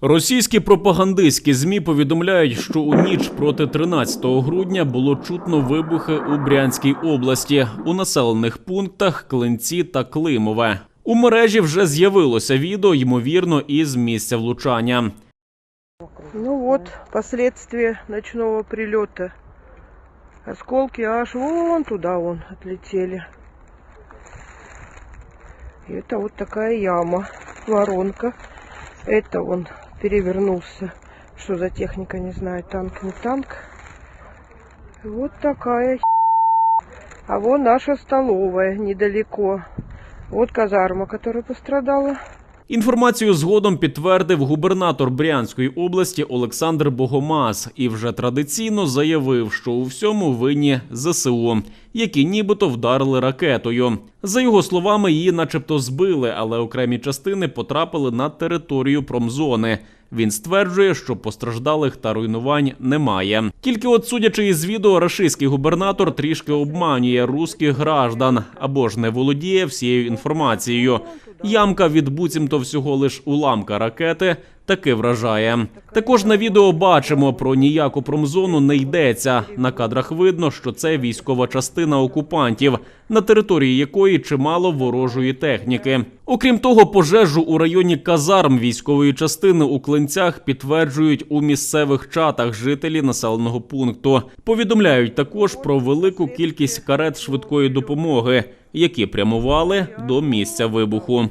Російські пропагандистські змі повідомляють, що у ніч проти 13 грудня було чутно вибухи у Брянській області у населених пунктах Клинці та Климове. У мережі вже з'явилося відео, ймовірно, із місця влучання. Ну вот, последствия ночного прилета. Осколки аж вон туда вон отлетели. И это вот такая яма, воронка. Это он перевернулся. Что за техника, не знаю, танк, не танк. Вот такая А вон наша столовая недалеко. Вот казарма, которая пострадала. Інформацію згодом підтвердив губернатор Брянської області Олександр Богомаз і вже традиційно заявив, що у всьому винні ЗСУ, які нібито вдарили ракетою. За його словами, її, начебто, збили, але окремі частини потрапили на територію промзони. Він стверджує, що постраждалих та руйнувань немає. Тільки от, судячи із відео, рашистський губернатор трішки обманює русських граждан або ж не володіє всією інформацією. Ямка від буцімто всього лиш уламка ракети таки вражає. Також на відео бачимо про ніяку промзону не йдеться. На кадрах видно, що це військова частина окупантів, на території якої чимало ворожої техніки. Окрім того, пожежу у районі казарм військової частини у клинцях підтверджують у місцевих чатах жителі населеного пункту. Повідомляють також про велику кількість карет швидкої допомоги, які прямували до місця вибуху.